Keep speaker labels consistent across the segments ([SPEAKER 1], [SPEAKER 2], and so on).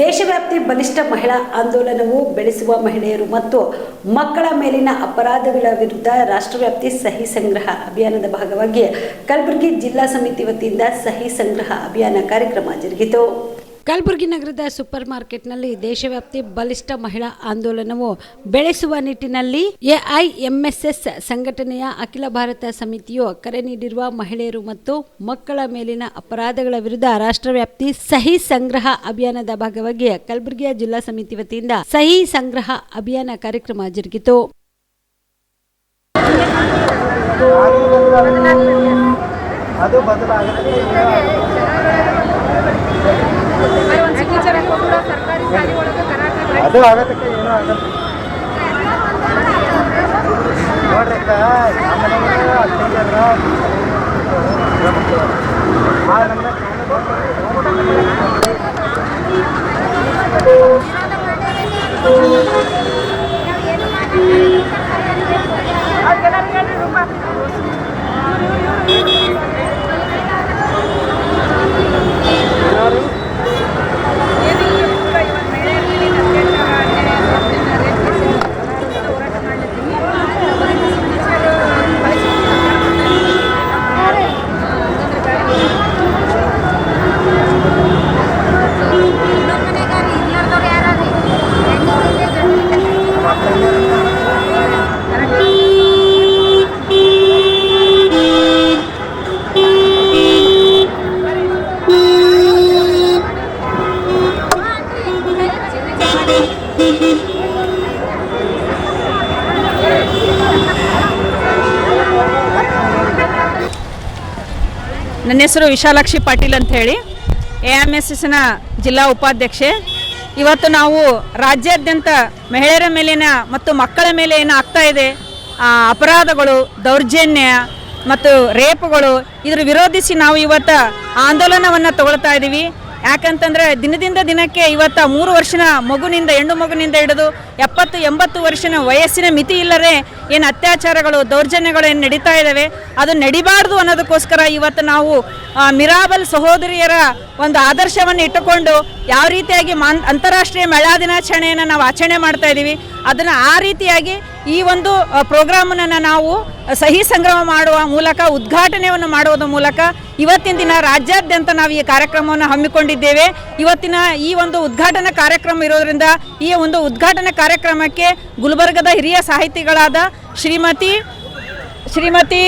[SPEAKER 1] ದೇಶವ್ಯಾಪಿ ಬಲಿಷ್ಠ ಮಹಿಳಾ ಆಂದೋಲನವು ಬೆಳೆಸುವ ಮಹಿಳೆಯರು ಮತ್ತು ಮಕ್ಕಳ ಮೇಲಿನ ಅಪರಾಧಗಳ ವಿರುದ್ಧ ರಾಷ್ಟ್ರವ್ಯಾಪ್ತಿ ಸಹಿ ಸಂಗ್ರಹ ಅಭಿಯಾನದ ಭಾಗವಾಗಿ ಕಲಬುರಗಿ ಜಿಲ್ಲಾ ಸಮಿತಿ ವತಿಯಿಂದ ಸಹಿ ಸಂಗ್ರಹ ಅಭಿಯಾನ ಕಾರ್ಯಕ್ರಮ ಜರುಗಿತು. ಕಲಬುರಗಿ ನಗರದ ಸೂಪರ್ ಮಾರ್ಕೆಟ್ನಲ್ಲಿ ದೇಶವ್ಯಾಪ್ತಿ ಬಲಿಷ್ಠ ಮಹಿಳಾ ಆಂದೋಲನವು ಬೆಳೆಸುವ ನಿಟ್ಟಿನಲ್ಲಿ ಎಐಎಂಎಸ್ಎಸ್ ಸಂಘಟನೆಯ ಅಖಿಲ ಭಾರತ ಸಮಿತಿಯು ಕರೆ ನೀಡಿರುವ ಮಹಿಳೆಯರು ಮತ್ತು ಮಕ್ಕಳ ಮೇಲಿನ ಅಪರಾಧಗಳ ವಿರುದ್ಧ ರಾಷ್ಟ್ರವ್ಯಾಪ್ತಿ ಸಹಿ ಸಂಗ್ರಹ ಅಭಿಯಾನದ ಭಾಗವಾಗಿ ಕಲಬುರಗಿಯ ಜಿಲ್ಲಾ ಸಮಿತಿ ವತಿಯಿಂದ ಸಹಿ ಸಂಗ್ರಹ ಅಭಿಯಾನ ಕಾರ್ಯಕ್ರಮ ಜರುಗಿತು.
[SPEAKER 2] ಅದು ಅದು ಆಗತ್ತಕ್ಕ ಏನೋ ಆಗತ್ತೆ ನೋಡ್ರಿ ಅಕ್ಕ ನಮ್ಮ ಮನೆಗೆ ಅಕ್ಕಂಗ್ಯಾರ ಭಾಳ ನಮ್ಮ
[SPEAKER 3] ಅವ್ರಿಗೆಲ್ಲ ಹೇಳ್ರಿ ರೂಪ ಏನು ಈ ಕೂಡ ಇವತ್ತು ಮಹಿಳೆಯರ ಮೇಲಿನ ಅತ್ಯಾಚಾರ ಅನ್ಯಾಯ ದೌರ್ಜನ್ಯ ರೇಪ್ ಕೇಸ್ ಇದೆ. ಅದರ ವಿರುದ್ಧ ಹೋರಾಟ ಮಾಡ್ಲಿದ್ದೀವಿ ಅದಕ್ಕೆ signature ಕಳಿಸಿ
[SPEAKER 4] ನನ್ನ ಹೆಸರು ವಿಶಾಲಾಕ್ಷಿ ಪಾಟೀಲ್ ಅಂತ ಹೇಳಿ. ಎ ಎಂ ಎಸ್ ಎಸ್ನ ಜಿಲ್ಲಾ ಉಪಾಧ್ಯಕ್ಷೆ. ಇವತ್ತು ನಾವು ರಾಜ್ಯಾದ್ಯಂತ ಮಹಿಳೆಯರ ಮೇಲಿನ ಮತ್ತು ಮಕ್ಕಳ ಮೇಲೆ ಏನು ಆಗ್ತಾ ಇದೆ ಅಪರಾಧಗಳು, ದೌರ್ಜನ್ಯ ಮತ್ತು ರೇಪ್ಗಳು ಇದ್ರ ವಿರೋಧಿಸಿ ನಾವು ಇವತ್ತು ಆಂದೋಲನವನ್ನು ತಗೊಳ್ತಾ ಇದ್ದೀವಿ ಯಾಕಂತಂದ್ರೆ ದಿನದಿಂದ ದಿನಕ್ಕೆ ಇವತ್ತ ಮೂರು ವರ್ಷನ ಮಗುನಿಂದ, ಹೆಣ್ಣು ಮಗುನಿಂದ ಹಿಡಿದು ಎಪ್ಪತ್ತು, ಎಂಬತ್ತು ವರ್ಷನ ವಯಸ್ಸಿನ ಮಿತಿ ಇಲ್ಲದೆ ಏನು ಅತ್ಯಾಚಾರಗಳು, ದೌರ್ಜನ್ಯಗಳು ಏನು ನಡೀತಾ ಇದ್ದಾವೆ ಅದು ನಡಿಬಾರ್ದು ಅನ್ನೋದಕ್ಕೋಸ್ಕರ ಇವತ್ತು ನಾವು ಮಿರಾಬಲ್ ಸಹೋದರಿಯರ ಒಂದು ಆದರ್ಶವನ್ನು ಇಟ್ಟುಕೊಂಡು ಯಾವ ರೀತಿಯಾಗಿ ಮಾನ್ ಅಂತಾರಾಷ್ಟ್ರೀಯ ಮಹಿಳಾ ದಿನಾಚರಣೆಯನ್ನು ನಾವು ಆಚರಣೆ ಮಾಡ್ತಾ ಇದ್ದೀವಿ ಅದನ್ನು ಆ ರೀತಿಯಾಗಿ ಈ ಒಂದು ಪ್ರೋಗ್ರಾಮನ್ನು ನಾವು ಸಹಿ ಸಂಗ್ರಹ ಮಾಡುವ ಮೂಲಕ ಉದ್ಘಾಟನೆಯನ್ನು ಮಾಡುವ ಮೂಲಕ ಇವತ್ತಿನ ದಿನ ರಾಜ್ಯಾದ್ಯಂತ ನಾವು ಈ ಕಾರ್ಯಕ್ರಮವನ್ನು ಹಮ್ಮಿಕೊಂಡಿದ್ದೇವೆ. ಇವತ್ತಿನ ಈ ಒಂದು ಉದ್ಘಾಟನಾ ಕಾರ್ಯಕ್ರಮ ಇರೋದ್ರಿಂದ ಈ ಒಂದು ಉದ್ಘಾಟನಾ ಕಾರ್ಯಕ್ರಮಕ್ಕೆ ಗುಲ್ಬರ್ಗದ ಹಿರಿಯ ಸಾಹಿತಿಗಳಾದ ಶ್ರೀಮತಿ ಶ್ರೀಮತಿ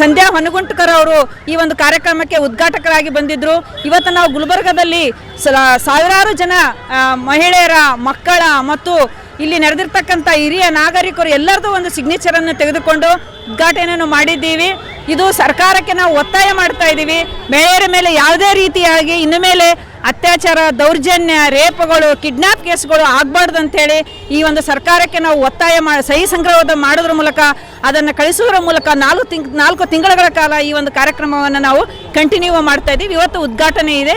[SPEAKER 4] ಸಂಧ್ಯಾ ಹೊನಗುಂಟ್ಕರ್ ಅವರು ಈ ಒಂದು ಕಾರ್ಯಕ್ರಮಕ್ಕೆ ಉದ್ಘಾಟಕರಾಗಿ ಬಂದಿದ್ದರು ಇವತ್ತು ನಾವು ಗುಲ್ಬರ್ಗದಲ್ಲಿ ಸಾವಿರಾರು ಜನ ಮಹಿಳೆಯರ ಮಕ್ಕಳ ಮತ್ತು ಇಲ್ಲಿ ನಡೆದಿರ್ತಕ್ಕಂಥ ಹಿರಿಯ ನಾಗರಿಕರು ಎಲ್ಲರದು ಒಂದು ಸಿಗ್ನೇಚರನ್ನು ತೆಗೆದುಕೊಂಡು ಉದ್ಘಾಟನೆಯನ್ನು ಮಾಡಿದ್ದೀವಿ. ಇದು ಸರ್ಕಾರಕ್ಕೆ ನಾವು ಒತ್ತಾಯ ಮಾಡ್ತಾ ಇದ್ದೀವಿ. ಮಹಿಳೆಯರ ಮೇಲೆ ಯಾವುದೇ ರೀತಿಯಾಗಿ ಇನ್ನು ಮೇಲೆ ಅತ್ಯಾಚಾರ, ದೌರ್ಜನ್ಯ, ರೇಪ್ಗಳು, ಕಿಡ್ನಾಪ್ ಕೇಸ್ಗಳು ಆಗಬಾರ್ದು ಅಂತೇಳಿ ಈ ಒಂದು ಸರ್ಕಾರಕ್ಕೆ ನಾವು ಒತ್ತಾಯ ಮಾ, ಸಹಿ ಸಂಗ್ರಹದ ಮಾಡೋದ್ರ ಮೂಲಕ ಅದನ್ನು ಕಳಿಸುವುದರ ಮೂಲಕ ನಾಲ್ಕು ತಿಂಗ್, ನಾಲ್ಕು ತಿಂಗಳ ಕಾಲ ಈ ಒಂದು ಕಾರ್ಯಕ್ರಮವನ್ನು ನಾವು ಕಂಟಿನ್ಯೂ ಮಾಡ್ತಾ ಇದ್ದೀವಿ. ಇವತ್ತು ಉದ್ಘಾಟನೆ ಇದೆ.